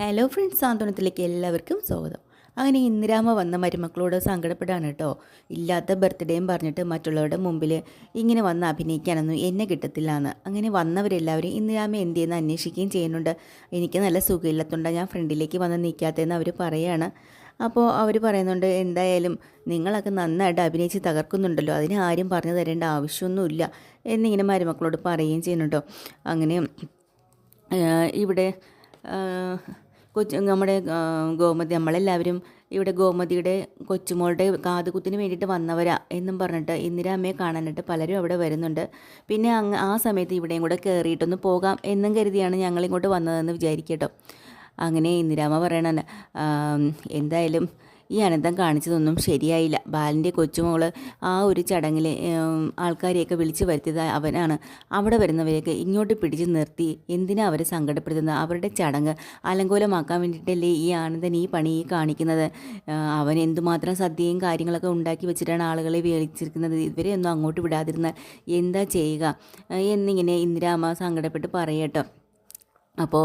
Hello friends സാന്ത്വനത്തിലേക്ക് എല്ലാവർക്കും സ്വാഗതം. അങ്ങനെ ഇന്ദിരാമ വന്ന മരുമക്കളോട് സങ്കടപ്പെടാണ് കേട്ടോ ഇല്ലാത്ത ബർത്ത്ഡേയും പറഞ്ഞിട്ട് മറ്റുള്ളവരുടെ മുമ്പിൽ ഇങ്ങനെ വന്ന് അഭിനയിക്കാനൊന്നും എന്നെ കിട്ടത്തില്ല എന്ന് അങ്ങനെ വന്നവരെല്ലാവരും ഇന്ദിരാമ എന്ത് ചെയ്യുന്ന അന്വേഷിക്കുകയും ചെയ്യുന്നുണ്ട്. എനിക്ക് നല്ല സുഖമില്ലാത്തതുകൊണ്ടാണ് ഞാൻ ഫ്രണ്ടിലേക്ക് വന്ന് നിൽക്കാത്തതെന്ന് അവർ പറയുകയാണ് അപ്പോൾ അവർ പറയുന്നുണ്ട് എന്തായാലും നിങ്ങളൊക്കെ നന്നായിട്ട് അഭിനയിച്ച് തകർക്കുന്നുണ്ടല്ലോ. അതിന് ആരും പറഞ്ഞു തരേണ്ട ആവശ്യമൊന്നുമില്ല. എന്നിങ്ങനെ മരുമക്കളോട് പറയുകയും ചെയ്യുന്നുണ്ടോ അങ്ങനെ ഇവിടെ കൊച്ചു നമ്മുടെ ഗോമതി നമ്മളെല്ലാവരും ഇവിടെ ഗോമതിയുടെ കൊച്ചുമോളുടെ കാതുകുത്തിന് വേണ്ടിയിട്ട് വന്നവരാ എന്നും പറഞ്ഞിട്ട് ഇന്ദിരാമ്മയെ കാണാനായിട്ട് പലരും അവിടെ വരുന്നുണ്ട്. പിന്നെ അങ്ങ് ആ സമയത്ത് ഇവിടെയും കൂടെ കയറിയിട്ടൊന്ന് പോകാം എന്നും കരുതിയാണ് ഞങ്ങളിങ്ങോട്ട് വന്നതെന്ന് വിചാരിക്കട്ടോ. അങ്ങനെ ഇന്ദിരാമ്മ പറയണ എന്തായാലും ഈ അനന്തം കാണിച്ചതൊന്നും ശരിയായില്ല. ബാലന്റെ കൊച്ചുമോൾ ആ ഒരു ചടങ്ങിൽ ആൾക്കാരെയൊക്കെ വിളിച്ചു വരുത്തിയത് അവനാണ്. അവിടെ വരുന്നവരെയൊക്കെ ഇങ്ങോട്ട് പിടിച്ചു നിർത്തി എന്തിനാ അവരെ സങ്കടപ്പെടുത്തുന്നത്? അവരുടെ ചടങ്ങ് അലങ്കോലമാക്കാൻ വേണ്ടിയിട്ടല്ലേ ഈ ആനന്ദൻ ഈ പണി കാണിക്കുന്നത്? അവൻ എന്തുമാത്രം സദ്യയും കാര്യങ്ങളൊക്കെ ഉണ്ടാക്കി വെച്ചിട്ടാണ് ആളുകളെ വിളിച്ചിരിക്കുന്നത് ഇവരെ ഒന്നും അങ്ങോട്ട് വിടാതിരുന്നാൽ എന്താ ചെയ്യുക? എന്നിങ്ങനെ ഇന്ദിരാമ്മ സങ്കടപ്പെട്ട് പറയട്ടോ. അപ്പോൾ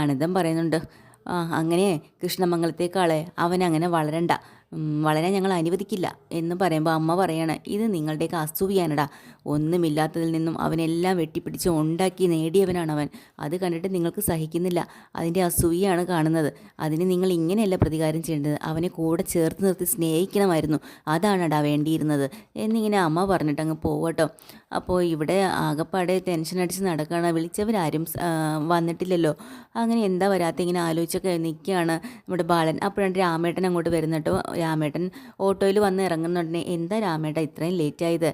ആനന്ദം പറയുന്നുണ്ട് ആ അങ്ങനെ കൃഷ്ണമംഗലത്തേക്കാളെ അവൻ അങ്ങനെ വളരണ്ട. ഉം, വളരാൻ ഞങ്ങൾ അനുവദിക്കില്ല എന്ന് പറയുമ്പോൾ അമ്മ പറയാണ് ഇത് നിങ്ങളുടെയൊക്കെ അസൂയാനടാ ഒന്നുമില്ലാത്തതിൽ നിന്നും അവനെല്ലാം വെട്ടിപ്പിടിച്ച് ഉണ്ടാക്കി നേടിയവനാണ് അവൻ അത് കണ്ടിട്ട് നിങ്ങൾക്ക് സഹിക്കുന്നില്ല. അതിന്റെ അസൂയാണ് കാണുന്നത്. അതിന് നിങ്ങൾ ഇങ്ങനെയല്ല പ്രതികാരം ചെയ്യേണ്ടത്. അവനെ കൂടെ ചേർത്ത് നിർത്തി സ്നേഹിക്കണമായിരുന്നു. അതാണടാ വേണ്ടിയിരുന്നത്. എന്നിങ്ങനെ അമ്മ പറഞ്ഞിട്ട് അങ്ങ് പോവട്ടോ. അപ്പോൾ ഇവിടെ ആകപ്പാടെ ടെൻഷൻ അടിച്ച് നടക്കുകയാണ് വിളിച്ചവരാരും വന്നിട്ടില്ലല്ലോ. അങ്ങനെ എന്താ വരാത്ത ഇങ്ങനെ ആലോചിച്ചൊക്കെ നിൽക്കുകയാണ് നമ്മുടെ ബാലൻ. അപ്പോഴാണ് രാമേട്ടൻ അങ്ങോട്ട് വരുന്നിട്ടോ. രാമേട്ടൻ ഓട്ടോയിൽ വന്ന് ഇറങ്ങുന്നുടനെ എന്താ രാമേട്ട ഇത്രയും ലേറ്റ് ആയത്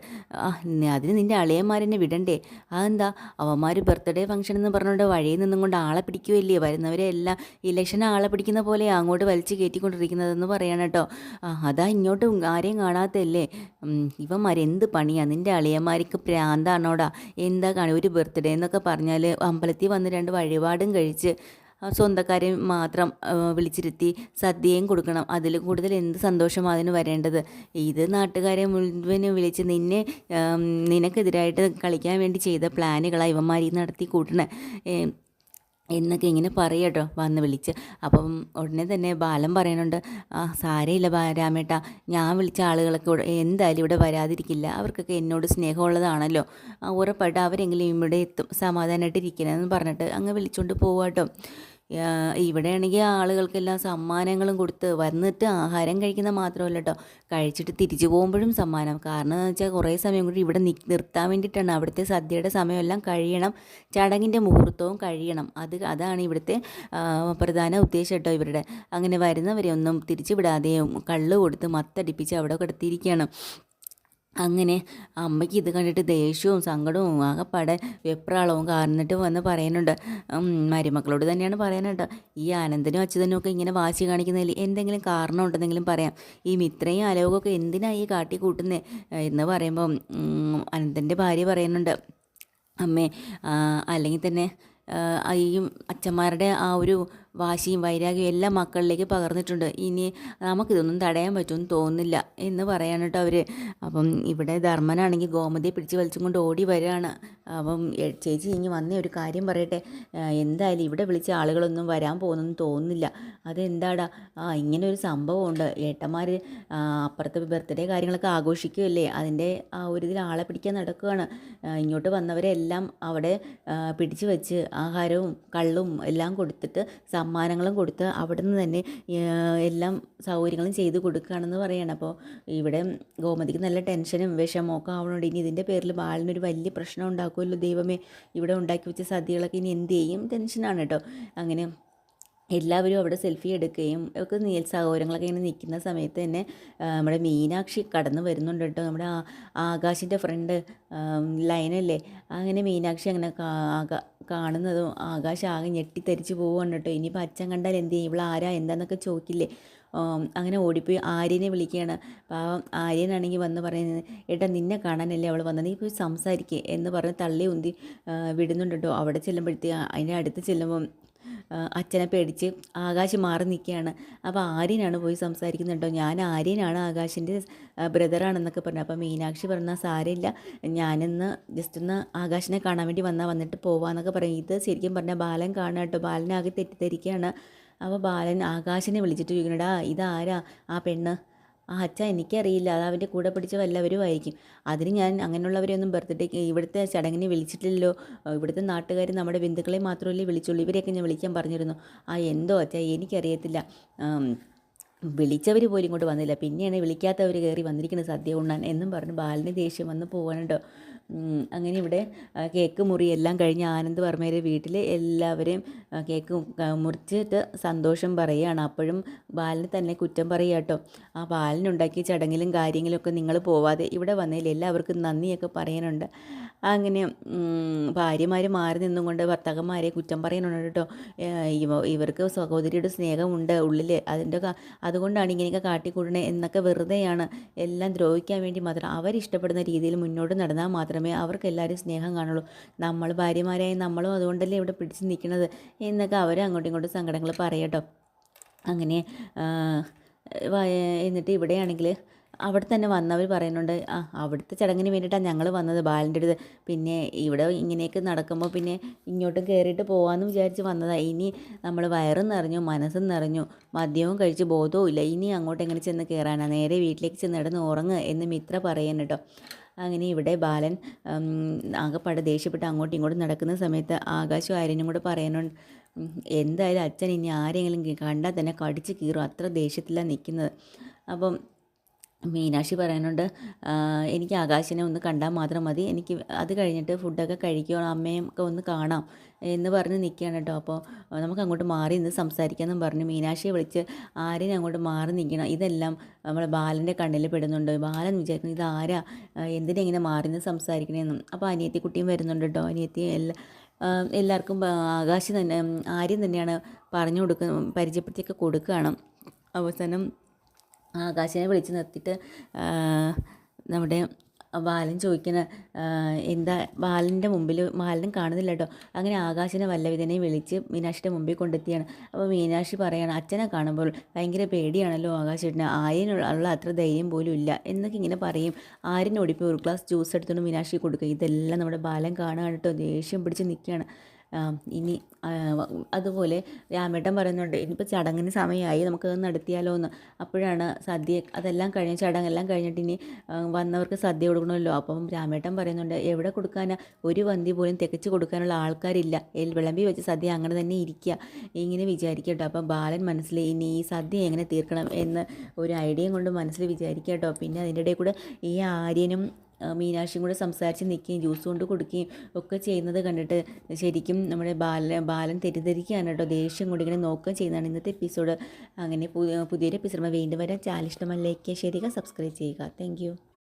അതിന് നിന്റെ അളിയന്മാരെന്നെ വിടണ്ടേ? അതെന്താ? അവന്മാർ ബർത്ത്ഡേ ഫംഗ്ഷൻ എന്ന് പറഞ്ഞുകൊണ്ട് വഴിയിൽ നിന്നും കൊണ്ട് ആളെ പിടിക്കുകയല്ലേ? വരുന്നവരെ എല്ലാം ഇലക്ഷൻ ആളെ പിടിക്കുന്ന പോലെ അങ്ങോട്ട് വലിച്ചു കയറ്റിക്കൊണ്ടിരിക്കുന്നതെന്ന് പറയണം കേട്ടോ. അതാ ഇങ്ങോട്ട് ആരെയും കാണാത്തല്ലേ ഇവന്മാരെന്ത് ഇവന്മാർ എന്ത് പണിയാ? നിന്റെ അളിയന്മാർക്ക് പ്രാന്താണോടാ? എന്താ കാണി ഒരു ബർത്ത്ഡേ എന്നൊക്കെ പറഞ്ഞാൽ അമ്പലത്തിൽ വന്ന് രണ്ട് വഴിപാടും കഴിച്ച് സ്വന്തക്കാരെ മാത്രം വിളിച്ചിരുത്തി സദ്യയും കൊടുക്കണം. അതിൽ കൂടുതൽ എന്ത് സന്തോഷം അതിന് വരേണ്ടത്? ഇത് നാട്ടുകാരെ മുഴുവനും വിളിച്ച് നിന്നെ നിനക്കെതിരായിട്ട് കളിക്കാൻ വേണ്ടി ചെയ്ത പ്ലാനുകളാണ് ഇവന്മാരി നടത്തി കൂട്ടണേ. എന്നൊക്കെ ഇങ്ങനെ പറയട്ടോ വന്ന് വിളിച്ച്. അപ്പം ഉടനെ തന്നെ ബാലൻ പറയുന്നുണ്ട് ആ സാരയില്ല രാമേട്ട ഞാൻ വിളിച്ച ആളുകളൊക്കെ എന്തായാലും ഇവിടെ വരാതിരിക്കില്ല. അവർക്കൊക്കെ എന്നോട് സ്നേഹമുള്ളതാണല്ലോ. ഉറപ്പായിട്ട് അവരെങ്കിലും ഇവിടെ എത്തും സമാധാനമായിട്ട് ഇരിക്കണമെന്ന് പറഞ്ഞിട്ട് അങ്ങ് വിളിച്ചുകൊണ്ട് പോവാട്ടോ ഇവിടെയാണെങ്കിൽ ആളുകൾക്കെല്ലാം സമ്മാനങ്ങളും കൊടുത്ത് വന്നിട്ട് ആഹാരം കഴിക്കുന്ന മാത്രമല്ല കേട്ടോ കഴിച്ചിട്ട് തിരിച്ചു പോകുമ്പോഴും സമ്മാനം. കാരണം എന്ന് വെച്ചാൽ കുറേ സമയം കൂടി ഇവിടെ നി നിർത്താൻ വേണ്ടിയിട്ടാണ് അവിടുത്തെ സദ്യയുടെ സമയമെല്ലാം കഴിയണം. ചടങ്ങിന്റെ മുഹൂർത്തവും കഴിയണം. അത് അതാണ് ഇവിടുത്തെ പ്രധാന ഉദ്ദേശം കേട്ടോ ഇവരുടെ. അങ്ങനെ വരുന്നവരെ ഒന്നും തിരിച്ചു വിടാതെ കള്ള് കൊടുത്ത് മത്തടിപ്പിച്ച് അവിടെ കിടത്തിയിരിക്കുകയാണ്. അങ്ങനെ അമ്മയ്ക്ക് ഇത് കണ്ടിട്ട് ദേഷ്യവും സങ്കടവും ആകെപ്പാടെ വെപ്രാളവും കാർന്നിട്ട് വന്ന് പറയുന്നുണ്ട്. മരുമക്കളോട് തന്നെയാണ് പറയാനുണ്ട്. ഈ ആനന്ദനും അച്യുതനും ഒക്കെ ഇങ്ങനെ വാശി കാണിക്കുന്നതിൽ എന്തെങ്കിലും കാരണം ഉണ്ടെന്നെങ്കിലും പറയാം. ഈ മിത്രയും അലോകമൊക്കെ എന്തിനാ ഈ കാട്ടി കൂട്ടുന്നത് എന്ന് പറയുമ്പം അനന്തന്റെ ഭാര്യ പറയുന്നുണ്ട് അമ്മേ അല്ലെങ്കിൽ തന്നെ ഈ അച്ഛന്മാരുടെ ആ ഒരു വാശിയും വൈരാഗ്യവും എല്ലാം മക്കളിലേക്ക് പകർന്നിട്ടുണ്ട്. ഇനി നമുക്കിതൊന്നും തടയാൻ പറ്റുമെന്ന് തോന്നുന്നില്ല എന്ന് പറയാൻ കേട്ടോ അവർ അപ്പം ഇവിടെ ധർമ്മനാണെങ്കിൽ ഗോമതിയെ പിടിച്ച് വലിച്ചും കൊണ്ട് ഓടി വരികയാണ്. അപ്പം ചേച്ചി ഇനി വന്നേ ഒരു കാര്യം പറയട്ടെ. എന്തായാലും ഇവിടെ വിളിച്ച ആളുകളൊന്നും വരാൻ പോകുന്നെന്ന് തോന്നുന്നില്ല. അതെന്താടാ? ആ ഇങ്ങനെ ഒരു സംഭവമുണ്ട് ഏട്ടന്മാർ അപ്പുറത്തെ ബർത്ത്ഡേ കാര്യങ്ങളൊക്കെ ആഘോഷിക്കുമല്ലേ അതിന്റെ ആ ഒരു ഇതിൽ ആളെ പിടിക്കാൻ നടക്കുകയാണ്. ഇങ്ങോട്ട് വന്നവരെല്ലാം അവിടെ പിടിച്ചു വെച്ച് ആഹാരവും കള്ളും എല്ലാം കൊടുത്തിട്ട് സമ്മാനങ്ങളും കൊടുത്ത് അവിടെ നിന്ന് തന്നെ എല്ലാം സൗകര്യങ്ങളും ചെയ്ത് കൊടുക്കുകയാണെന്ന് പറയുകയാണ് അപ്പോൾ ഇവിടെ ഗോമതിക്ക് നല്ല ടെൻഷനും വിഷമമൊക്കെ ആവണോണ്ട്. ഇനി ഇതിന്റെ പേരിൽ ബാലിനൊരു വലിയ പ്രശ്നം ഉണ്ടാക്കുമല്ലോ ദൈവമേ. ഇവിടെ ഉണ്ടാക്കി വെച്ച സദ്യകളൊക്കെ ഇനി എന്ത് ചെയ്യും? ടെൻഷനാണ് കേട്ടോ. അങ്ങനെ എല്ലാവരും അവിടെ സെൽഫി എടുക്കുകയും ഒക്കെ നീൽ സഹോദരങ്ങളൊക്കെ ഇങ്ങനെ നിൽക്കുന്ന സമയത്ത് തന്നെ നമ്മുടെ മീനാക്ഷി കടന്നു വരുന്നുണ്ട് കേട്ടോ. നമ്മുടെ ആകാശിന്റെ ഫ്രണ്ട് ലൈനല്ലേ അങ്ങനെ മീനാക്ഷി അങ്ങനെ കാണുന്നതും ആകാശം ആകെ ഞെട്ടിത്തരിച്ച് പോവുകയാണ് കേട്ടോ. ഇനിയിപ്പോൾ അച്ഛൻ കണ്ടാൽ എന്ത് ചെയ്യും? ഇവിടെ ആരാ? എന്താന്നൊക്കെ ചോദിക്കില്ലേ? അങ്ങനെ ഓടിപ്പോയി ആര്യനെ വിളിക്കുകയാണ്. പാവം ആര്യനാണെങ്കിൽ വന്ന് പറയുന്നത് ഏട്ടാ നിന്നെ കാണാനല്ലേ അവൾ വന്നത്? നീ പോയി സംസാരിക്കേ എന്ന് പറഞ്ഞ് തള്ളി ഉന്തി വിടുന്നുണ്ട് കേട്ടോ. അവിടെ ചെല്ലുമ്പോഴത്തേ അതിന്റെ അടുത്ത് ചെല്ലുമ്പം അച്ഛനെ പേടിച്ച് ആകാശ് മാറി നിൽക്കുകയാണ്. അപ്പോൾ ആര്യനാണ് പോയി സംസാരിക്കുന്നുണ്ടോ? ഞാൻ ആര്യനാണ് ആകാശിന്റെ ബ്രദറാണെന്നൊക്കെ പറഞ്ഞു അപ്പോൾ മീനാക്ഷി പറഞ്ഞാൽ സാരമില്ല. ഞാനിന്ന് ജസ്റ്റ് ഒന്ന് ആകാശിനെ കാണാൻ വേണ്ടി വന്നാൽ വന്നിട്ട് പോവാന്നൊക്കെ പറയും. ഇത് ശരിക്കും പറഞ്ഞാൽ ബാലൻ കാണുക കേട്ടോ. ബാലനാകെ തെറ്റിദ്ധരിക്കുകയാണ്. അപ്പോൾ ബാലൻ ആകാശിനെ വിളിച്ചിട്ട് ചോദിക്കണടാ ഇതാരാ? ആ പെണ്ണ്? ആ അച്ഛ എനിക്കറിയില്ല. അത് അവന്റെ കൂടെ പിടിച്ച വല്ലവരും ആയിരിക്കും അതിന് ഞാൻ അങ്ങനെയുള്ളവരെയൊന്നും ബർത്ത്ഡേക്ക് ഇവിടുത്തെ ചടങ്ങിന് വിളിച്ചിട്ടില്ലല്ലോ. ഇവിടുത്തെ നാട്ടുകാർ നമ്മുടെ ബന്ധുക്കളെ മാത്രമല്ലേ വിളിച്ചുള്ളൂ. ഇവരെയൊക്കെ ഞാൻ വിളിക്കാൻ പറഞ്ഞിരുന്നു. ആ എന്തോ അച്ഛ എനിക്കറിയത്തില്ല. വിളിച്ചവർ പോലും ഇങ്ങോട്ട് വന്നില്ല. പിന്നെയാണ് വിളിക്കാത്തവർ കയറി വന്നിരിക്കുന്നത് സദ്യ ഉണ്ണാൻ എന്നും പറഞ്ഞ് ബാലിന് ദേഷ്യം വന്ന് പോകാനുണ്ടോ അങ്ങനെ ഇവിടെ കേക്ക് മുറി എല്ലാം കഴിഞ്ഞ് ആനന്ദ് വർമ്മയുടെ വീട്ടിൽ എല്ലാവരെയും കേക്ക് മുറിച്ചിട്ട് സന്തോഷം പറയുകയാണ്. അപ്പോഴും ബാലിന് തന്നെ കുറ്റം പറയുക കേട്ടോ. ആ ബാലിനുണ്ടാക്കിയ ചടങ്ങിലും കാര്യങ്ങളൊക്കെ നിങ്ങൾ പോവാതെ ഇവിടെ വന്നതിൽ എല്ലാവർക്കും നന്ദിയൊക്കെ പറയാനുണ്ട്. അങ്ങനെ ഭാര്യമാർ മാറി നിന്നുകൊണ്ട് ഭർത്താക്കന്മാരെ കുറ്റം പറയാനുണ്ട് കേട്ടോ. ഇവർക്ക് സഹോദരിയുടെ സ്നേഹമുണ്ട് ഉള്ളിൽ അതിന്റെ അതുകൊണ്ടാണ് ഇങ്ങനെയൊക്കെ കാട്ടിക്കൂടണേ എന്നൊക്കെ വെറുതെയാണ് എല്ലാം ദ്രോഹിക്കാൻ വേണ്ടി മാത്രം അവരിഷ്ടപ്പെടുന്ന രീതിയിൽ മുന്നോട്ട് നടന്നാൽ മാത്രമേ അവർക്ക് എല്ലാവരും സ്നേഹം കാണുള്ളൂ. നമ്മൾ ഭാര്യമാരായി നമ്മളും അതുകൊണ്ടല്ലേ ഇവിടെ പിടിച്ച് നിൽക്കുന്നത് എന്നൊക്കെ അവർ അങ്ങോട്ടും ഇങ്ങോട്ടും സങ്കടങ്ങൾ പറയട്ടോ അങ്ങനെ എന്നിട്ട് ഇവിടെയാണെങ്കിൽ അവിടെ തന്നെ വന്നവർ പറയുന്നുണ്ട് ആ അവിടുത്തെ ചടങ്ങിന് വേണ്ടിയിട്ടാണ് ഞങ്ങൾ വന്നത് ബാലിന്റെ അടുത്ത്. പിന്നെ ഇവിടെ ഇങ്ങനെയൊക്കെ നടക്കുമ്പോൾ പിന്നെ ഇങ്ങോട്ടും കയറിയിട്ട് പോകാമെന്ന് വിചാരിച്ച് വന്നതാണ് ഇനി നമ്മൾ വയറും നിറഞ്ഞു മനസ്സും നിറഞ്ഞു മദ്യവും കഴിച്ച് ബോധവും ഇല്ല ഇനി അങ്ങോട്ട് എങ്ങനെ ചെന്ന് കയറാനാണ് നേരെ വീട്ടിലേക്ക് ചെന്ന് ഇടന്ന് ഉറങ്ങുക എന്ന് മിത്ര പറയാൻ കേട്ടോ. അങ്ങനെ ഇവിടെ ബാലൻ ആകെപ്പാടെ ദേഷ്യപ്പെട്ട് അങ്ങോട്ടും ഇങ്ങോട്ടും നടക്കുന്ന സമയത്ത് ആകാശം ആര്യനും കൂടെ പറയാനുണ്ട് എന്തായാലും അച്ഛൻ ഇനി ആരെങ്കിലും കണ്ടാൽ തന്നെ കടിച്ച് കീറും. അത്ര ദേഷ്യത്തിലാണ് നിൽക്കുന്നത് അപ്പം മീനാക്ഷി പറയാനുണ്ട് എനിക്ക് ആകാശിനെ ഒന്ന് കണ്ടാൽ മാത്രം മതി. എനിക്ക് അത് കഴിഞ്ഞിട്ട് ഫുഡൊക്കെ കഴിക്കുകയോ അമ്മയും ഒക്കെ ഒന്ന് കാണാം എന്ന് പറഞ്ഞ് നിൽക്കുകയാണ് കേട്ടോ. അപ്പോൾ നമുക്ക് അങ്ങോട്ട് മാറി നിന്ന് സംസാരിക്കാമെന്നും പറഞ്ഞു മീനാക്ഷിയെ വിളിച്ച് ആരെയും അങ്ങോട്ട് മാറി നിൽക്കണം. ഇതെല്ലാം നമ്മൾ ബാലന്റെ കണ്ണിൽ പെടുന്നുണ്ട്. ബാലൻ വിചാരിക്കുന്നു ഇത് ആരാ? എന്തിനാ ഇങ്ങനെ മാറി നിന്ന് സംസാരിക്കണേന്നും? അപ്പോൾ അനിയത്തി കുട്ടിയും വരുന്നുണ്ട് കേട്ടോ. അനിയത്തി എല്ലാ എല്ലാവർക്കും ആകാശി തന്നെ ആര്യം തന്നെയാണ് പറഞ്ഞു കൊടുക്കുന്ന പരിചയപ്പെടുത്തിയൊക്കെ കൊടുക്കുകയാണ്. അവസാനം ആകാശിനെ വിളിച്ച് നിർത്തിയിട്ട് നമ്മുടെ ബാലൻ ചോദിക്കുന്ന എന്താ ബാലന്റെ മുമ്പിൽ ബാലനും കാണുന്നില്ല കേട്ടോ. അങ്ങനെ ആകാശിനെ വല്ലവിധനെ വിളിച്ച് മീനാക്ഷിയുടെ മുമ്പിൽ കൊണ്ടെത്തിയാണ്. അപ്പോൾ മീനാക്ഷി പറയാണ് അച്ഛനെ കാണുമ്പോൾ ഭയങ്കര പേടിയാണല്ലോ ആകാശേട്ടന്. ആര്യനുള്ള അത്ര ധൈര്യം പോലും ഇല്ല. എന്നൊക്കെ ഇങ്ങനെ പറയും. ആര്യനോടിപ്പോൾ ഒരു ഗ്ലാസ് ജ്യൂസ് എടുത്തുകൊണ്ട് മീനാക്ഷി കൊടുക്കുക. ഇതെല്ലാം നമ്മുടെ ബാലൻ കാണുകയാണ് കേട്ടോ. ദേഷ്യം പിടിച്ച് നിൽക്കുകയാണ്. ഇനി അതുപോലെ രാമേട്ടൻ പറയുന്നുണ്ട് ഇനിയിപ്പോൾ ചടങ്ങിന് സമയമായി നമുക്ക് നടത്തിയാലോ എന്ന് അപ്പോഴാണ് സദ്യ അതെല്ലാം കഴിഞ്ഞ് ചടങ്ങെല്ലാം കഴിഞ്ഞിട്ട് ഇനി വന്നവർക്ക് സദ്യ കൊടുക്കണമല്ലോ. അപ്പം രാമേട്ടൻ പറയുന്നുണ്ട് എവിടെ കൊടുക്കാനാ? ഒരു വന്തി പോലും തികച്ച് കൊടുക്കാനുള്ള ആൾക്കാരില്ല. വിളമ്പി വെച്ച് സദ്യ അങ്ങനെ തന്നെ ഇരിക്കുക ഇങ്ങനെ വിചാരിക്കട്ടോ. അപ്പം ബാലൻ മനസ്സിൽ ഇനി ഈ സദ്യ എങ്ങനെ തീർക്കണം? എന്ന് ഒരു ഐഡിയയും കൊണ്ട് മനസ്സിൽ വിചാരിക്കട്ടോ. പിന്നെ അതിന്റെ ഇടയിൽ കൂടെ ഈ ആര്യനും മീനാക്ഷിയും കൂടെ സംസാരിച്ച് നിൽക്കുകയും ജ്യൂസ് കൊണ്ട് കൊടുക്കുകയും ഒക്കെ ചെയ്യുന്നത് കണ്ടിട്ട് ശരിക്കും നമ്മുടെ ബാല ബാലൻ തെറ്റിദ്ധരിക്കുകയാണ് കേട്ടോ. ദേഷ്യം കൊണ്ട് ഇങ്ങനെ നോക്കുകയും ചെയ്യുന്നതാണ് ഇന്നത്തെ എപ്പിസോഡ് അങ്ങനെ പുതിയൊരു എപ്പിസോഡ് വീണ്ടും വരാൻ ചാനൽ ഇഷ്ടമല്ലേക്ക് ശരിക്കും സബ്സ്ക്രൈബ് ചെയ്യുക താങ്ക്